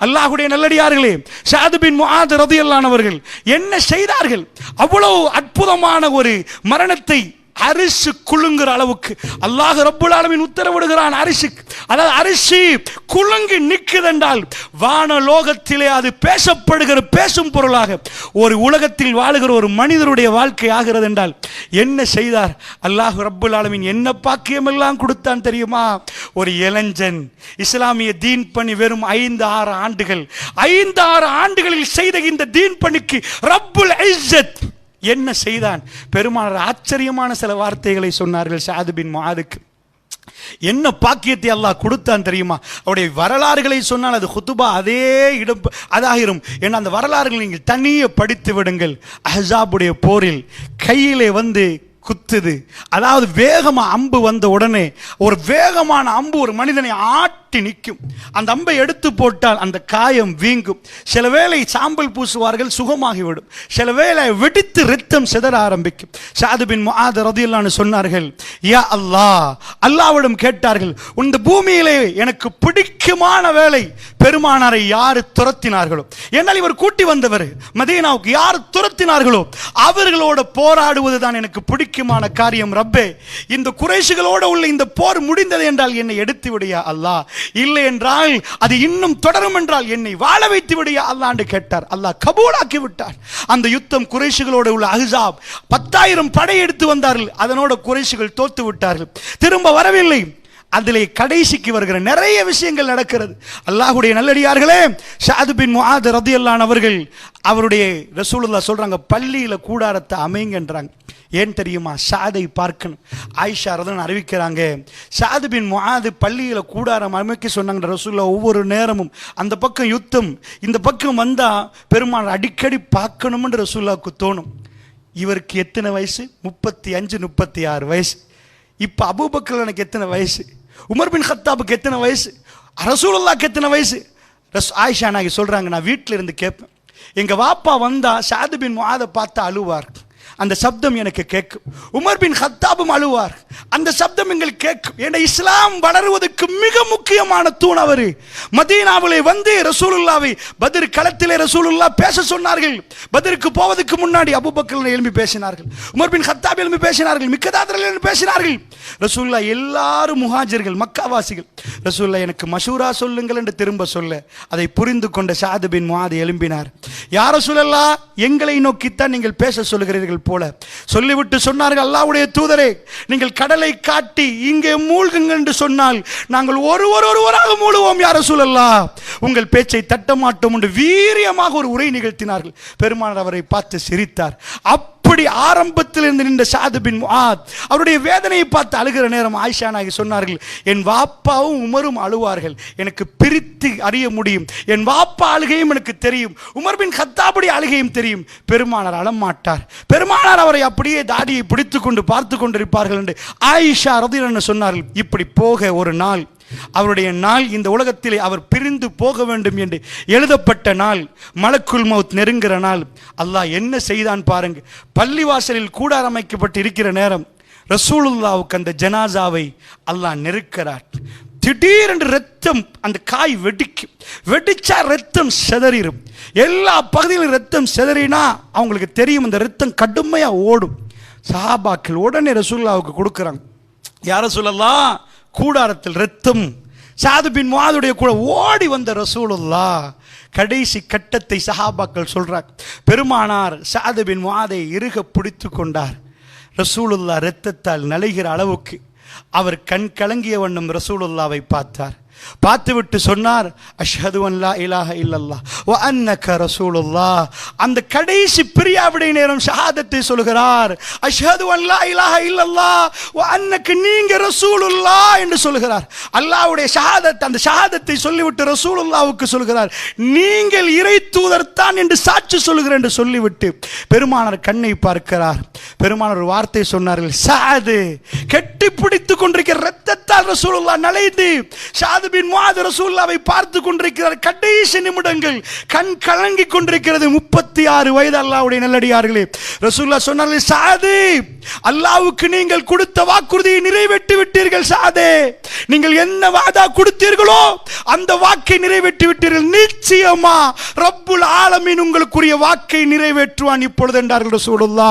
அல்லாஹுடைய நல்லடியார்களே ஷாதுபின் முஹாத் ரதியல்லானவர்கள் என்ன செய்தார்கள்? அவ்வளவு அற்புதமான ஒரு மரணத்தை அரிசி குலுங்குற அளவுக்கு. அல்லாஹ் ரப்புல் உத்தரவிடுகிறான் அரிசி அதாவது அரிசி குலுங்கி நிற்குதென்றால் வான லோகத்திலே அது பேசப்படுகிற பேசும் பொருளாக. ஒரு உலகத்தில் வாழுகிற ஒரு மனிதருடைய வாழ்க்கை ஆகிறது என்றால் என்ன செய்தார்? அல்லாஹ் ரப்புல் ஆலமீன் என்ன பாக்கியமெல்லாம் கொடுத்தான் தெரியுமா? ஒரு இளைஞன் இஸ்லாமிய தீன் பணி வெறும் ஐந்து ஆறு ஆண்டுகள். ஐந்து ஆறு ஆண்டுகளில் செய்த இந்த தீன் பணிக்கு ரப்புல் ஐசத் என்ன செய்தான்? பெருமானார் ஆச்சரியமான சில வார்த்தைகளை சொன்னார்கள் ஷாதுபின் மாதுக்கு என்ன பாக்கியத்தை அல்லாஹ் கொடுத்தான் தெரியுமா? அவருடைய வரலாறுகளை சொன்னால் அது ஹுத்துபா அதே இடம் அதாகிரும் ஏன்னா அந்த வரலாறுகளை நீங்கள் தனியே படித்து விடுங்கள். அஹ்ஸாபுடைய போரில் கையிலே வந்து குத்துது. அதாவது வேகமாக அம்பு வந்த உடனே ஒரு வேகமான அம்பு ஒரு மனிதனை ஆட் ஆட்டி நிற்கும். அந்த அம்பை எடுத்து போட்டால் அந்த காயம் வீங்கும். சில வேளை சாம்பல் பூசுவார்கள் சுகமாகிவிடும். சில வேளை வெடித்து ரத்தம் சிதற ஆரம்பிக்கும். சாதுபின் பின் முஆத் சொன்னார்கள் யா அல்லாஹ்! அல்லாவிடம் கேட்டார்கள் இந்த பூமியிலே எனக்கு பிடிக்குமான வேலை பெருமானாரை யார் துரத்தினார்களோ? என்னால் இவர் கூட்டி வந்தவர். மதீனாவுக்கு யார் துரத்தினார்களோ அவர்களோட போராடுவது தான் எனக்கு பிடிக்குமான காரியம் ரப்பே. இந்த குறைஷுகளோட உள்ள இந்த போர் முடிந்தது என்றால் என்னை எடுத்து விடையா அல்லாஹ்! இல்லை என்றால் அது இன்னும் தொடரும் என்றால் என்னை வாழ வைத்து விடிய அல்லாண்டு கேட்டார். அல்லாஹ் கபூலாக்கி விட்டார். அந்த யுத்தம் குறைஷுகளோட உள்ள அஹ்ஸாப் பத்தாயிரம் படை எடுத்து வந்தார்கள். அதனோட குறைஷுகள் தோத்து விட்டார்கள். திரும்ப வரவில்லை. அதிலே கடைசிக்கு வருகிற நிறைய விஷயங்கள் நடக்கிறது. அல்லாஹுடைய நல்லடியார்களே ஷாது பின் முஹாத் ரதியல்லான் அவர்கள் அவருடைய ரசூலுல்லா சொல்றாங்க பள்ளியில கூடாரத்தை அமைங்கன்றாங்க. ஏன் தெரியுமா? ஷாதை பார்க்கணும். ஆயிஷா ரதன் அறிவிக்கிறாங்க ஷாது பின் முஆது பள்ளியில் கூடாரம் அமைக்க சொன்னாங்க ரசூல்லா ஒவ்வொரு நேரமும். அந்த பக்கம் யுத்தம் இந்த பக்கம் வந்தால் பெருமாள் அடிக்கடி பார்க்கணும்னு ரசூல்லாவுக்கு தோணும். இவருக்கு எத்தனை வயசு? முப்பத்தி அஞ்சு முப்பத்தி ஆறு வயசு. இப்போ அபூபக்கர் எனக்கு எத்தனை வயசு? உமர் பின் ஹத்தாபுக்கு எத்தனை வயசு? ரசூலுல்லாக்கு எத்தனை வயசு? ரஸ் ஆயிஷா நாங்கள் சொல்கிறாங்க நான் வீட்டில் இருந்து கேட்பேன். எங்கள் வாப்பா வந்தால் ஷாது பின் முஆதை பார்த்து அழுவார். அந்த சப்தம் எனக்கு கேட்கும். உமர் பின் ஹத்தாபும் அழுவார். அந்த சப்தம் எங்கள் கேட்கும். ஏன்னா இஸ்லாம் வளருவதற்கு மிக முக்கியமான தூண் அவரு. மதீனாவிலே வந்து ரசூலுல்லாவை பதிர் களத்திலே ரசூலுல்லா பேச சொன்னார்கள். பதிருக்கு போவதற்கு முன்னாடி அபூபக்கர் எழும்பி பேசினார்கள். உமர் பின் ஹத்தாப் எழும்பி பேசினார்கள். மிக்கதாதர்கள் எழும்பி பேசினார்கள். ரசூல்லா எல்லாரும் முஹாஜர்கள் மக்காவாசிகள். ரசூல்லா எனக்கு மஷூரா சொல்லுங்கள் என்று திரும்ப சொல்ல அதை புரிந்து கொண்ட சாது பின் முஆது எழும்பினார். யார சொல்லல்லா எங்களை நோக்கித்தான் நீங்கள் பேச சொல்லுகிறீர்கள். போல. சொல்லிவிட்டு சொன்னார்கள் அல்லாவுடைய தூதரே நீங்கள் கடலை காட்டி இங்கே மூழ்குங்க என்று சொன்னால் நாங்கள் ஒருவர் ஒருவராக மூழுவோம் யார சூழல்லா உங்கள் பேச்சை தட்ட மாட்டோம் என்று வீரியமாக ஒரு உரை நிகழ்த்தினார்கள். பெருமானார் அவரை பார்த்து சிரித்தார். இப்படி ஆரம்பத்தில் இருந்து நின்ற ஷாது பின் முஹாத் அவருடைய வேதனையை பார்த்து அழுகிற நேரம் ஆயிஷா நாயகி சொன்னார்கள் என் வாப்பாவும் உமரும் அழுவார்கள். எனக்கு பிரித்து அறிய முடியும். என் வாப்பா அழுகையும் எனக்கு தெரியும். உமர் பின் கத்தாபுடைய அழுகையும் தெரியும். பெருமானார் அழமாட்டார். பெருமானார் அவரை அப்படியே தாடியை பிடித்து கொண்டு பார்த்து கொண்டிருப்பார்கள் என்று ஆயிஷா ரதிரன் சொன்னார்கள். இப்படி போக ஒரு நாள் அவருடைய நாள் இந்த உலகத்திலே அவர் பிரிந்து போக வேண்டும் என்று எழுதப்பட்ட நாள் மலக்குள் மவுத் நெருங்கிற நாள். அல்லாஹ் என்ன செய்தான் பாருங்க. பள்ளிவாசலில் கூடார் அமைக்கப்பட்டு இருக்கிற நேரம் ரசூலுல்லாவுக்கு அந்த ஜனாசாவை அல்லாஹ் நெருக்கிறார். திடீரென்று ரத்தம் அந்த காய் வெடிக்கும் வெடிச்சா ரத்தம் சிதறிடும் எல்லா பகுதியிலும் ரத்தம் சிதறினா அவங்களுக்கு தெரியும் அந்த ரத்தம் கடுமையா ஓடும். சஹாபாக்கள் உடனே ரசூல்லாவுக்கு கொடுக்குறாங்க. யார சொல்லலாம் கூடாரத்தில் ரத்தம். சாது பின் கூட ஓடி வந்த ரசூலுல்லா கடைசி கட்டத்தை சஹாபாக்கள் சொல்றார் பெருமானார் சாது பின் முஆதை இறுக பிடித்து கொண்டார். ரசூலுல்லா ரத்தத்தால் நலைகிற அளவுக்கு அவர் கண் கலங்கிய வண்ணம் ரசூலுல்லாவை பார்த்தார். பார்த்துவிட்டு சொன்னார் அஷ்ஹது அல்லா இலாஹ இல்லல்லா ஓ அன்னக்க ரசூலுல்லாஹ். அந்த கடைசி பிரியாவிடை நேரம் ஷஹாதத்தை சொல்கிறார் அஷ்ஹது அல்லா இலாஹ இல்லல்லாஹ் ஓ அன்னக்கு நீங்க ரசூலுல்லா என்று சொல்கிறார் அல்லாஹ்வுடைய ஷஹாதத் அந்த ஷஹாதத்தை சொல்லிவிட்டு ரசூலுல்லாவுக்கு சொல்கிறார் நீங்கள் இறை தூதர்தான் என்று சாட்சி சொல்கிறேன் என்று சொல்லிவிட்டு பெருமானார் கண்ணை பார்க்கிறார். பெருமானார் ஒரு வார்த்தை சொன்னார்கள் சாது கெட்ட கட்டி பிடித்து கொண்டிருக்கிற ரத்தத்தால் ரசூலுல்லா நலைந்து ஷாதுபின் முஆத் ரசூல்லாவை பார்த்து கொண்டிருக்கிறார். கடைசி நிமிடங்கள் கண் கலங்கி கொண்டிருக்கிறது. முப்பத்தி ஆறு வயது அல்லாவுடைய நல்லடியார்களே. ரசூல்லா சொன்னார்கள் சாது அல்லாவுக்கு நீங்கள் கொடுத்த வாக்குறுதியை நிறைவேற்றி விட்டீர்கள் சாதே நீங்கள் என்ன வாதா கொடுத்தீர்களோ அந்த வாக்கை நிறைவேற்றி விட்டீர்கள். நிச்சயமா ரப்புல் ஆலமின் உங்களுக்குரிய வாக்கை நிறைவேற்றுவான் இப்பொழுது என்றார்கள் ரசூலுல்லா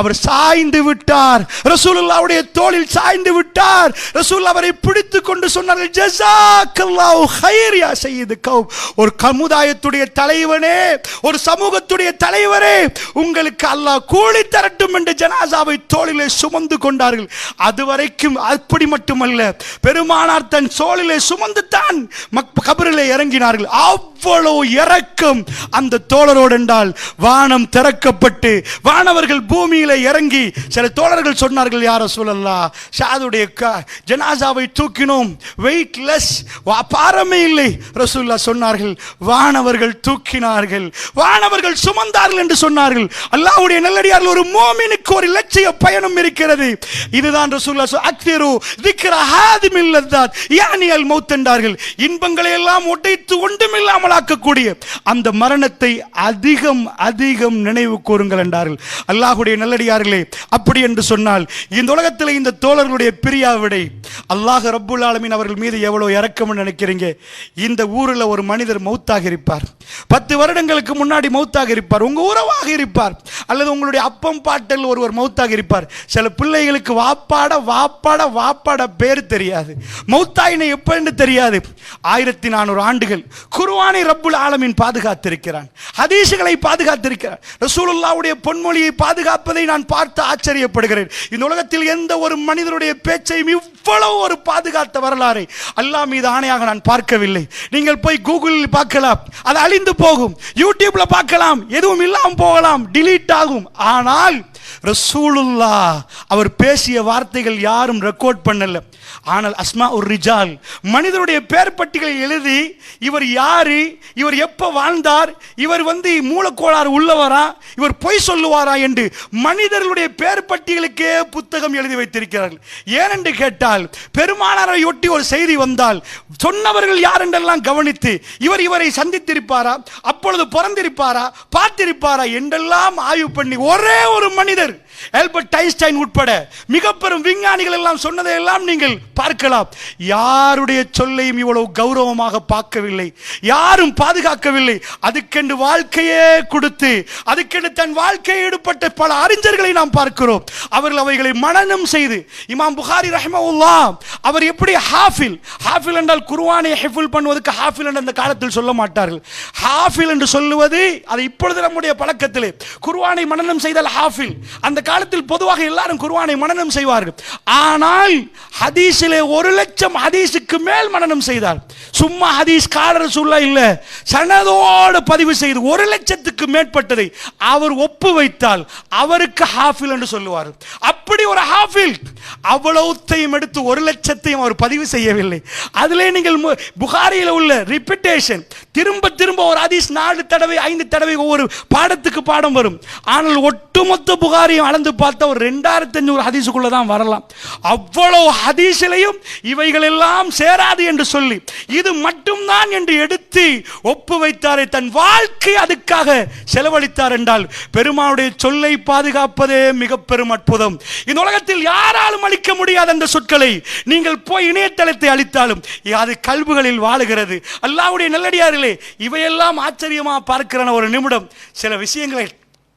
அவர் சாய்ந்து விட்டார். ரசூலுல்லாவுடைய தோளில் சாய் சாய்ந்து விட்டார். ரசூல் அவரை பிடித்து கொண்டு சொன்னார்கள் ஜஸாக்கல்லாஹு ஹைரியா செய்யுது கௌம். ஒரு சமுதாயத்துடைய தலைவனே ஒரு சமூகத்துடைய தலைவரே உங்களுக்கு அல்லாஹ் கூலி தரட்டும் என்று ஜனாசாவை தோளிலே சுமந்து கொண்டார்கள். அதுவரைக்கும் அப்படி மட்டுமல்ல பெருமானார் தன் சோழிலே சுமந்து தான் மக் கபரிலே இறங்கினார்கள். அவ்வளவு இறக்கம் அந்த தோழரோடு என்றால் வானம் திறக்கப்பட்டு வானவர்கள் பூமியில இறங்கி சில தோழர்கள் சொன்னார்கள் யார சொல்லலா ஷாதுடைய ஜனாசாவை தூக்கினோம். வெயிட்லெஸ் பாரமே இல்லை. ரசூல்லா சொன்னார்கள் வானவர்கள் தூக்கினார்கள். வானவர்கள் சுமந்தார்கள் என்று சொன்னார்கள். அல்லாவுடைய நல்லடியார்கள் ஒரு மோமினுக்கு ஒரு லட்சிய பயணம் இருக்கிறது. இதுதான் ரசூல்லா அக்திரு திக்ர ஹாதிமில் லத்தாத். யானி அல் மௌத் என்றார்கள். இன்பங்களை எல்லாம் உடைத்து ஒன்றுமில்லாமல் ஆக்கக்கூடிய அந்த மரணத்தை அதிகம் அதிகம் நினைவு கூறுங்கள் என்றார்கள். அல்லாஹுடைய நல்லடியார்களே அப்படி என்று சொன்னால் இந்த உலகத்தில் இந்த தோழர்களுடைய பிரியாவிடை அல்லாஹ் ரப்புல் ஆலமின் அவர்கள் மீது எவ்வளோ இறக்கம்னு நினைக்கிறீங்க? இந்த ஊரில் ஒரு மனிதர் மௌத்தாக இருப்பார். பத்து வருடங்களுக்கு முன்னாடி மௌத்தாக இருப்பார். உங்கள் உறவாக இருப்பார். அல்லது உங்களுடைய அப்பம் பாட்டல் ஒருவர் மௌத்தாக இருப்பார். சில பிள்ளைகளுக்கு வாப்பாட வாப்பாட வாப்பாட பேர் தெரியாது. மௌத்தாயினை எப்பன்னு தெரியாது. ஆயிரத்தி நானூறு ஆண்டுகள் குருவானை குர்ஆனை ரப்புல் ஆலமின் பாதுகாத்திருக்கிறான். ஹதீசுகளை பாதுகாத்திருக்கிறான். ரசூலுல்லாவுடைய பொன்மொழியை பாதுகாப்பதை நான் பார்த்து ஆச்சரியப்படுகிறேன். இந்த உலகத்தில் எந்த ஒரு மனிதனுடைய பேச்சையும் இவ்வளவு ஒரு பாதுகாத்த வரலாறை அல்லாஹ் மீது ஆணையாக நான் பார்க்கவில்லை. நீங்கள் போய் கூகுளில் பார்க்கலாம். அது அழிந்து போகும். யூடியூப்ல பார்க்கலாம். எதுவும் இல்லாமல் போகலாம். டிலீட் ஆகும். ஆனால் ரசூலுல்லா அவர் பேசிய வார்த்தைகள் யாரும் ரெக்கார்ட் பண்ணல. ஆனால் அஸ்மா ஒரு ரிஜால் மனிதருடைய பேர் பட்டிகளை எழுதி இவர் யாரு இவர் எப்ப வாழ்ந்தார் இவர் வந்து மூலக்கோளாறு உள்ளவரா இவர் பொய் சொல்லுவாரா என்று மனிதர்களுடைய பேர் பட்டியலுக்கே புத்தகம் எழுதி வைத்திருக்கிறார்கள். ஏனென்று கேட்டால் பெருமானாரை ஒட்டி ஒரு செய்தி வந்தால் சொன்னவர்கள் யார் என்றெல்லாம் கவனித்து இவர் இவரை சந்தித்திருப்பாரா அப்பொழுது பிறந்திருப்பாரா பார்த்திருப்பாரா என்றெல்லாம் ஆய்வு பண்ணி ஒரே ஒரு மனிதர். ஆல்பர்ட் ஐன்ஸ்டைன் உட்பட மிக பெரும் விஞ்ஞானிகள் எல்லாம் சொன்னதை எல்லாம் நீங்கள் பார்க்கலாம். யாருடைய சொல்லையும் இவ்வளவு கௌரவமாக பார்க்கவில்லை. யாரும் பாதுகாக்கவில்லை. அதுக்கென்று வாழ்க்கையே கொடுத்து அதுக்கென்று தன் வாழ்க்கையை ஈடுபட்ட பல அறிஞர்களை நாம் பார்க்கிறோம். அவர்கள் அவைகளை மனனம் செய்து இமாம் புகாரி ரஹ்மவுல்லா அவர் எப்படி ஹாஃபில்? ஹாஃபில் என்றால் குருவானை ஹெஃபில் பண்ணுவதற்கு ஹாஃபில் என்று அந்த காலத்தில் சொல்ல மாட்டார்கள். ஹாஃபில் என்று சொல்லுவது அது இப்பொழுது நம்முடைய பழக்கத்திலே. குருவானை மனநம் செய்தால் ஹாஃபில். அந்த காலத்தில் பொதுவாக எல்லாரும் குருவானை மனநம் செய்வார்கள். ஆனால் ஹதீஸிலே ஒரு லட்சம் ஹதீஸுக்கு மேல் மனநம் செய்தார். சும்மா ஹதீஸ் காலர் சொல்ல இல்லை. சனதோடு பதிவு செய்து ஒரு லட்சத்துக்கு மேற்பட்டதை அவர் ஒப்பு வைத்தால் அவருக்கு ஹாஃபில் என்று சொல்லுவார் அப்படி ஒரு ஹாஃபில் அவ்வளவுத்தையும் எடுத்து ஒரு லட்சத்தையும் அவர் பதிவு செய்யவில்லை. அதிலே நீங்கள் மு- புகாரியில் உள்ள ரிப்பிட்டேஷன் திரும்ப திரும்ப ஒரு அதிஸ் நாலு தடவை ஐந்து தடவை ஒவ்வொரு பாடத்துக்கு பாடம் வரும். ஆனால் ஒட்டுமொத்த புகாரியும் அளந்து பார்த்தா ஒரு ரெண்டாயிரத்தி அஞ்சூறு ஹதீஸுக்குள்ள தான் வரலாம். அவ்வளவு ஹதீஸிலையும் இவைகள் எல்லாம் சேராது என்று சொல்லி இது மட்டும்தான் என்று எடுத்து ஒப்பு வைத்தாரே தன் வாழ்க்கை அதுக்காக செலவழித்தார் என்றால் பெருமானுடைய சொல்லை பாதுகாப்பதே மிக பெரும் அற்புதம். இந்த உலகத்தில் யாராலும் அளிக்க முடியாத அந்த சொற்களை நீங்கள் போய் இணையதளத்தை அளித்தாலும் அது கல்புகளில் வாழுகிறது. அல்லாவுடைய நல்லடியார்களே இவையெல்லாம் ஆச்சரியமா பார்க்கிறன ஒரு நிமிடம். சில விஷயங்களை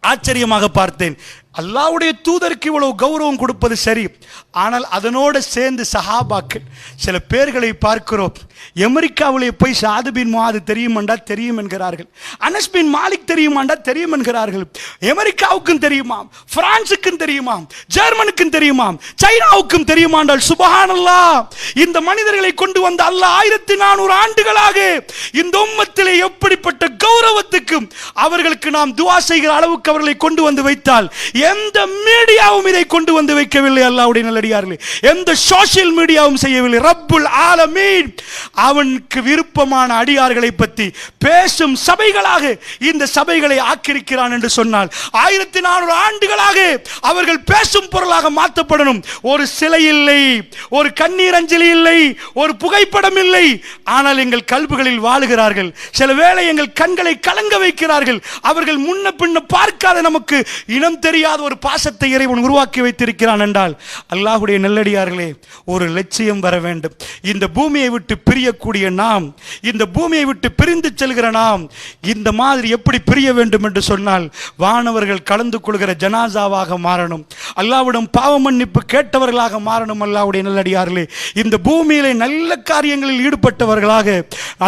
ஆச்சரியமாக பார்த்தேன். அல்லாவுடைய தூதருக்கு இவ்வளவு கௌரவம் கொடுப்பது சரி. ஆனால் அதனோடு சேர்ந்து சஹாபாக்கள் சில பேர்களை பார்க்கிறோம். அமெரிக்காவிலே போய் சாது பின் தெரியுமாண்டா? தெரியும் என்கிறார்கள். அனஸ் பின் மாலிக் தெரியுமாண்டா? தெரியும் என்கிறார்கள். அமெரிக்காவுக்கும் தெரியுமாம் பிரான்சுக்கும் தெரியுமாம் ஜெர்மனுக்கும் தெரியுமாம் சைனாவுக்கும் தெரியுமாண்டால் சுபஹானல்லாஹ் இந்த மனிதர்களை கொண்டு வந்த அல்ல ஆயிரத்தி நானூறு ஆண்டுகளாக இந்த உம்மத்திலே எப்படிப்பட்ட கௌரவத்துக்கும் அவர்களுக்கு நாம் துவா செய்கிற அளவுக்கு அவர்களை கொண்டு வந்து வைத்தால் எந்த மீடியாவும் இதை கொண்டு வந்து வைக்கவில்லை அல்லாவுடைய நல்லடியார்களே. எந்த சோசியல் மீடியாவும் செய்யவில்லை. ரப்புல் ஆலமீன். அவனுக்கு விருப்பமான அடியார்களை பற்றி பேசும் சபைகளாக இந்த சபைகளை ஆக்கியிருக்கிறான் என்று சொன்னால் ஆயிரத்தி நானூறு ஆண்டுகளாக அவர்கள் பேசும் பொருளாக மாற்றப்படணும். ஒரு சிலை இல்லை ஒரு கண்ணீர் அஞ்சலி இல்லை ஒரு புகைப்படம் இல்லை. ஆனால் எங்கள் கல்புகளில் வாழுகிறார்கள். சில வேளை எங்கள் கண்களை கலங்க வைக்கிறார்கள். அவர்கள் முன்ன பின்ன பார்க்காத நமக்கு இனம் தெரியாத ஒரு பாசத்தை இறைவன் உருவாக்கி வைத்திருக்கிறான் என்றால் அல்லாஹுடைய நெல்லடியார்களே ஒரு லட்சியம் வர வேண்டும். இந்த பூமியை விட்டு பிரியக்கூடிய நாம் இந்த பூமியை விட்டு பிரிந்து செல்கிற நாம் இந்த மாதிரி எப்படி பிரிய வேண்டும் என்று சொன்னால் வானவர்கள் கலந்து கொள்கிற ஜனாசாவாக மாறணும். அல்லாவிடம் பாவ மன்னிப்பு கேட்டவர்களாக மாறணும் அல்லாவுடைய நல்லடியார்களே. இந்த பூமியிலே நல்ல காரியங்களில் ஈடுபட்டவர்களாக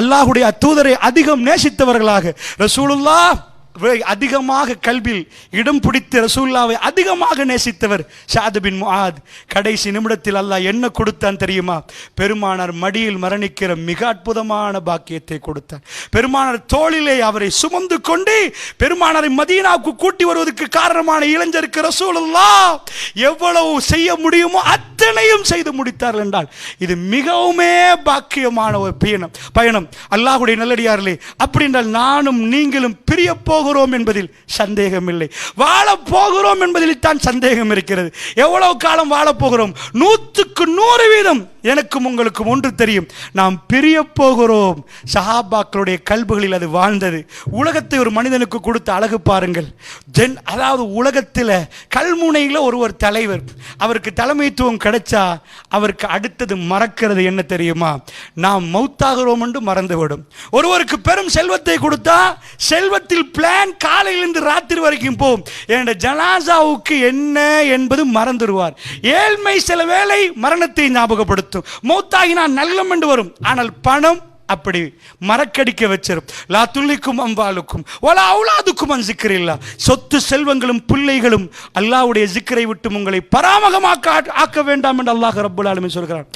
அல்லாஹுடைய தூதரை அதிகம் நேசித்தவர்களாக ரசூலுல்லா அதிகமாக கல்வியில் இடம் பிடித்த ரசூல்லாவை அதிகமாக நேசித்தவர் சாதுபின் முஹாத் கடைசி நிமிடத்தில் அல்லாஹ் என்ன கொடுத்தான் தெரியுமா? பெருமானார் மடியில் மரணிக்கிற மிக அற்புதமான பாக்கியத்தை கொடுத்தார். பெருமானார் தோளிலே அவரை சுமந்து கொண்டு பெருமானாரை மதீனாவுக்கு கூட்டி வருவதற்கு காரணமான இளைஞருக்கு ரசூலுல்லா எவ்வளவு செய்ய முடியுமோ அத்தனையும் செய்து முடித்தார் என்றால் இது மிகவுமே பாக்கியமான ஒரு பயணம். பயணம். அல்லாஹுடைய நல்லடியார்களே அப்படி என்றால் நானும் நீங்களும் பிரியப்போ போகிறோம் என்பதில் சந்தேகமில்லை. வாழ போகிறோம் என்பதில் தான் சந்தேகம் இருக்கிறது. எவ்வளவு காலம் வாழ போகிறோம்? நூற்றுக்கு நூறு வீதம் எனக்கும் உங்களுக்கும் ஒன்று தெரியும். நாம் பிரிய போகிறோம். சஹாபாக்களுடைய கல்புகளில் அது வாழ்ந்தது. உலகத்தை ஒரு மனிதனுக்கு கொடுத்த அழகு பாருங்கள். ஜென் அதாவது உலகத்தில் கல்முனையில் ஒருவர் தலைவர். அவருக்கு தலைமைத்துவம் கிடைச்சா அவருக்கு அடுத்தது மறக்கிறது என்ன தெரியுமா? நாம் மௌத்தாகிறோம் என்று மறந்துவிடும். ஒருவருக்கு பெரும் செல்வத்தை கொடுத்தா செல்வத்தில் பிளான் காலையிலிருந்து ராத்திரி வரைக்கும் போகும் என்னோட ஜனாசாவுக்கு என்ன என்பது மறந்துடுவார். ஏழ்மை சில வேளை மரணத்தை ஞாபகப்படுத்தும். மௌத்தாகினா நல்லம் என்று வரும். ஆனால் பணம் அப்படி மறக்கடிக்க வச்சிரும். லா துள்ளிக்கும் அம்பாலுக்கும் ஒலா அவுலாதுக்கும் அன் சிக்கரில்லா சொத்து செல்வங்களும் பிள்ளைகளும் அல்லாஹ்வுடைய சிக்கரை விட்டு உங்களை பராமகமாக்க ஆக்க வேண்டாம் என்று அல்லாஹ் ரப்புல் ஆலமீன் சொல்கிறார்